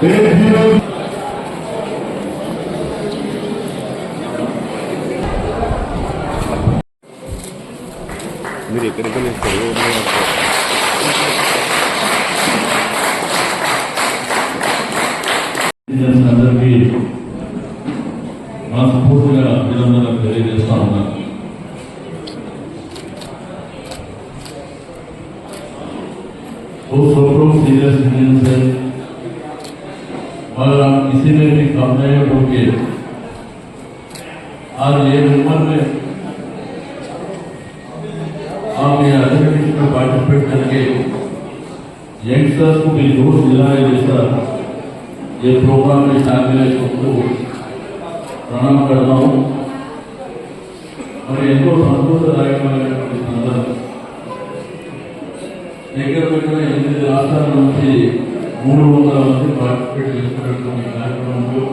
మీరు ఎక్కడికి అందరికీ మనస్ఫూర్తిగా అభినందనలు తెలియజేస్తా ఉన్నాను वो اور آپ کسی نے بھی کم نہیں ہوگے آج یہ عمر میں آپ یہ ایتھلیٹکس میں پارٹیسپیٹ کر کے یگسٹرس کو بھی جوش ملا جیسا یہ پروگرام میں شامل ہے سب کو پرنام کرتا ہوں۔ اور ان کو سنتوش رائے میں ایک ہندی راستہ منتری మూడు వందల మంది పార్టిసిపేట్ చేస్తున్నటువంటి కార్యక్రమంలో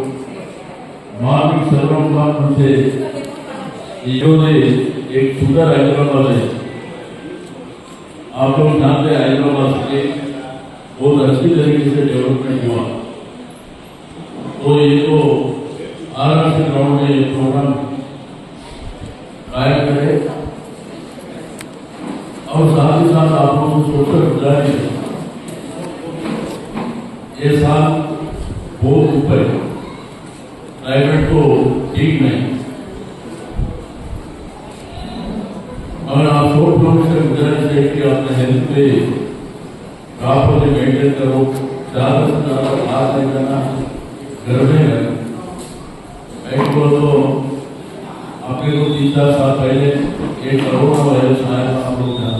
मार्मिक सर्वों का उनसे इन्होंने एक सुंदर हैदराबाद है आप लोग जानते हैं हैदराबाद के बहुत अच्छी तरीके से डेवलपमेंट हुआ तो ये तो आर ग्राउंड में ये प्रोग्राम कायम करे और साथ ही साथ आप लोगों को सोचकर یہ سال بہت اوپر۔ پرائیویٹ تو ٹھیک نہیں اور آپ سب لوگ سے گزارش ہے کہ ہیلتھ پہ آپ اسے مینٹین کرو زیادہ سے زیادہ باہر نہیں جانا گھر میں ایک کو تو اپنے کو تین چار سال پہلے ایک کروڑا وائرس آیا ہم لوگ جانا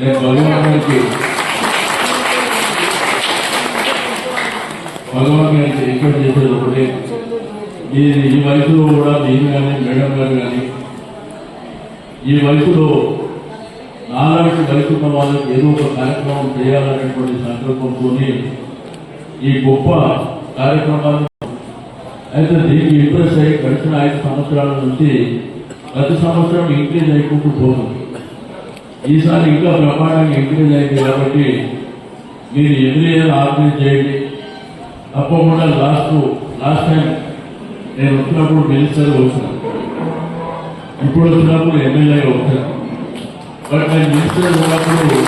నేను చదువుకున్నటువంటి భగవాన్ గారికి రిక్వెస్ట్ చేసేది ఒకటే ఈ ఈ వయసులో కూడా దీని కానీ మేడం గారు కానీ ఈ వయసులో నాలాంటి దళితున్న వాళ్ళకి ఏదో ఒక కార్యక్రమం చేయాలనేటువంటి సంకల్పంతో ఈ గొప్ప కార్యక్రమాలు అయితే దీనికి ఇంప్రెస్ అయ్యి గడిచిన ఐదు సంవత్సరాల నుంచి ప్రతి సంవత్సరం ఇంక్రీజ్ అయిపోతూ పోతుంది ఈసారి ఇంకా ప్రమాణాన్ని ఇంక్రీజ్ అయింది కాబట్టి మీరు ఎదురు ఆర్గనైజ్ చేయండి. తప్పకుండా లాస్ట్ లాస్ట్ టైం నేను వచ్చినప్పుడు మినిస్టర్ వచ్చిన. ఇప్పుడు వచ్చినప్పుడు ఎమ్మెల్యే వచ్చాను బట్ నేను మినిస్టర్ ఉన్నప్పుడు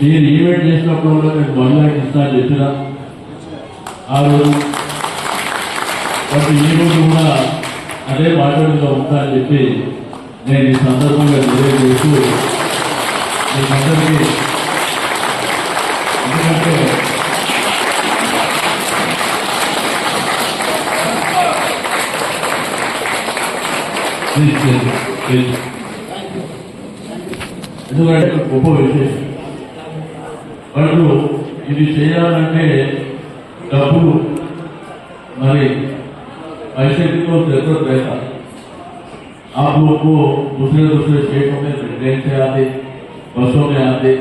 మీరు ఈవెంట్ చేసినప్పుడు కూడా నేను మహిళా ఇస్తా చెప్పిన. ఆ రోజు బట్ ఈ రోజు కూడా అదే మాట్లాడుతూ ఉంటా అని చెప్పి నేను ఈ సందర్భంగా తెలియజేస్తూ మీకందరికీ ఎందుకంటే ఎందుకంటే గొప్ప విశేషం. వాళ్ళు ఇది చేయాలంటే డబ్బు మరి పరిశక్తితో తెలుసు آپ لوگ کو دوسرے دوسرے اسٹیٹوں میں ٹرین سے آتے، بسوں میں آتے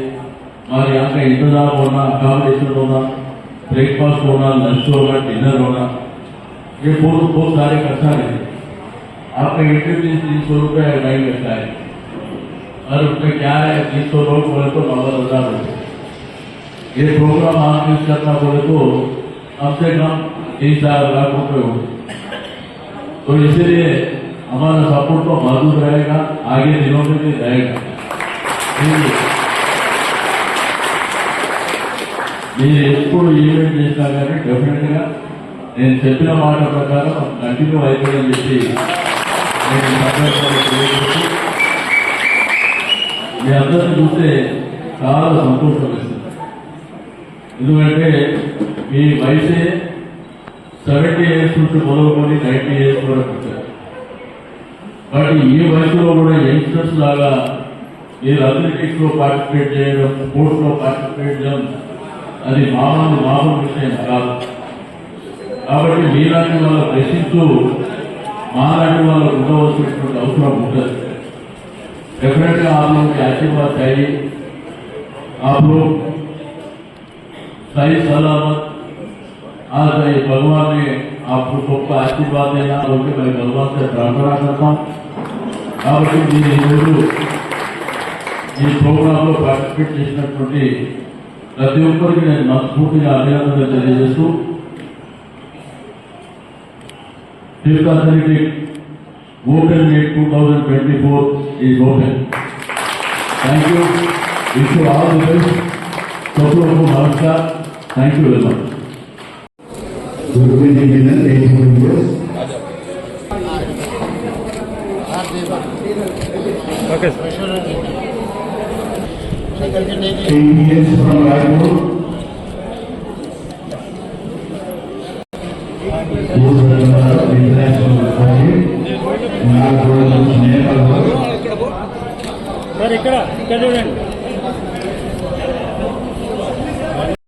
اور یہاں کا انتظار ہونا اکامڈیشن ہونا بریک فاسٹ ہونا لنچ ہونا ڈنر ہونا، یہ بہت بہت سارے خرچہ رہے ہیں۔ آپ کا انٹری فیس تین سو روپئے ہے نہیں لگتا ہے۔ اور اس میں کیا ہے؟ تین سو لوگ بولے تو نوے ہزار روپئے یہ پروگرام آپ یوز کرنا بولے تو کم سے کم تین چار لاکھ روپئے ہو تو اسی لیے हमारा सपोर्ट तो मौजूद रहेगा आगे दिनों में भी रहेगा ఇది మీరు ఎప్పుడు ఈవెంట్ చేసినా కానీ డెఫినెట్గా నేను చెప్పిన మాట ప్రకారం కంటిన్యూ అయిపోయిందని చెప్పి నేను ఈ సందర్భంగా తెలియజేస్తూ మీ అందరిని చూస్తే చాలా సంతోషం వేస్తుంది ఎందుకంటే మీ వయసే సెవెంటీ ఇయర్స్ నుంచి మొదలుకొని నైన్టీ ఇయర్స్ వరకు వచ్చారు బట్ ఈ వయసులో కూడా యంగ్స్టర్స్ లాగా మీరు అథ్లెటిక్స్ లో పార్టిసిపేట్ చేయడం స్పోర్ట్స్ లో పార్టిసిపేట్ చేయడం అది మామూలు మామూలు విషయం కాదు కాబట్టి మీలాంటి వాళ్ళ ప్రశ్నిస్తూ మాలాంటి వాళ్ళకు ఉండవలసినటువంటి అవసరం ఉంటుంది डेफिनेटली आप लोगों की आशीर्वाद चाहिए आप लोग सही सलामत आज ये भगवान ने आपको सबको आशीर्वाद देना और मैं भगवान से प्रार्थना करता हूँ కాబట్టి మీరు ఈరోజు ఈ ప్రోగ్రాంలో పార్టిసిపేట్ చేసినటువంటి ప్రతి ఒక్కరికి నేను మనస్ఫూర్తిగా అభినందనలు తెలియజేస్తూ fifth athletic open meet two thousand twenty four is open thank you wish all the best సోదరులకు namaskar thank you very much Representing the eighty-four years. Sir ఇక్కడ ఇక్కడ చూడండి